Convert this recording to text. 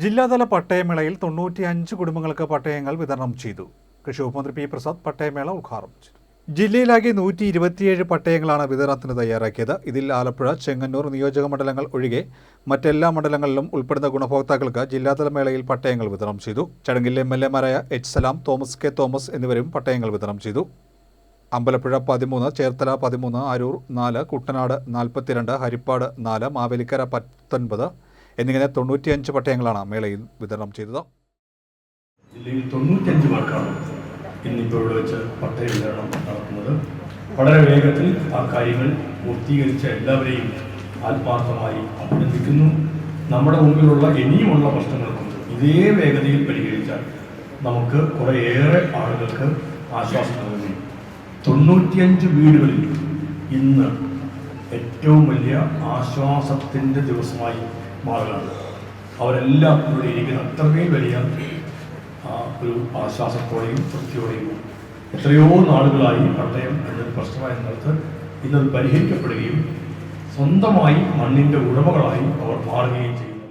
ജില്ലാതല പട്ടയമേളയിൽ തൊണ്ണൂറ്റി അഞ്ച് കുടുംബങ്ങൾക്ക് പട്ടയങ്ങൾ വിതരണം ചെയ്തു. കൃഷി വകുപ്പ് മന്ത്രി പി പ്രസാദ് പട്ടയമേള ഉദ്ഘാടനം ചെയ്തു. ജില്ലയിലാകെ നൂറ്റി ഇരുപത്തിയേഴ് പട്ടയങ്ങളാണ് വിതരണത്തിന് തയ്യാറാക്കിയത്. ഇതിൽ ആലപ്പുഴ ചെങ്ങന്നൂർ നിയോജക മണ്ഡലങ്ങൾ ഒഴികെ മറ്റെല്ലാ മണ്ഡലങ്ങളിലും ഉൾപ്പെടുന്ന ഗുണഭോക്താക്കൾക്ക് ജില്ലാതല മേളയിൽ പട്ടയങ്ങൾ വിതരണം ചെയ്തു. ചടങ്ങിൽ M L എമാരായ H Salam Thomas K Thomas എന്നിവരും പട്ടയങ്ങൾ വിതരണം ചെയ്തു. അമ്പലപ്പുഴ പതിമൂന്ന് ചേർത്തല പതിമൂന്ന് അരൂർ നാല് കുട്ടനാട് നാൽപ്പത്തിരണ്ട് ഹരിപ്പാട് നാല് മാവേലിക്കര പത്തൊൻപത് എന്നിങ്ങനെ തൊണ്ണൂറ്റിയഞ്ച് പട്ടയങ്ങളാണ് മേളയിൽ വിതരണം ചെയ്തത്. ജില്ലയിൽ തൊണ്ണൂറ്റഞ്ച് പേർക്കാണ് ഇന്നിപ്പോൾ ഇവിടെ വെച്ച് പട്ടയ വിതരണം നടത്തുന്നത്. വളരെ വേഗത്തിൽ ആ കാര്യങ്ങൾ പൂർത്തീകരിച്ച എല്ലാവരെയും ആത്മാർത്ഥമായി അഭിനന്ദിക്കുന്നു. നമ്മുടെ മുമ്പിലുള്ള ഇനിയുമുള്ള പ്രശ്നങ്ങൾക്കും ഇതേ വേഗതയിൽ പരിഹരിച്ചാൽ നമുക്ക് കുറേയേറെ ആളുകൾക്ക് ആശ്വാസം നൽകുന്നു. തൊണ്ണൂറ്റിയഞ്ച് വീടുകളിൽ ഇന്ന് ഏറ്റവും വലിയ ആശ്വാസത്തിന്റെ ദിവസമായി മാറുകയാണ്. അവരെല്ലാം ഇവിടെ ഇരിക്കുന്ന അത്രയും വലിയ ഒരു ആശ്വാസത്തോടെയും തൃപ്തിയോടെയും എത്രയോ നാളുകളായി പട്ടയം എന്നൊരു പ്രശ്നമായ നിലത്ത് ഇന്നത് പരിഹരിക്കപ്പെടുകയും സ്വന്തമായി മണ്ണിന്റെ ഉടമകളായി അവർ മാറുകയും ചെയ്യും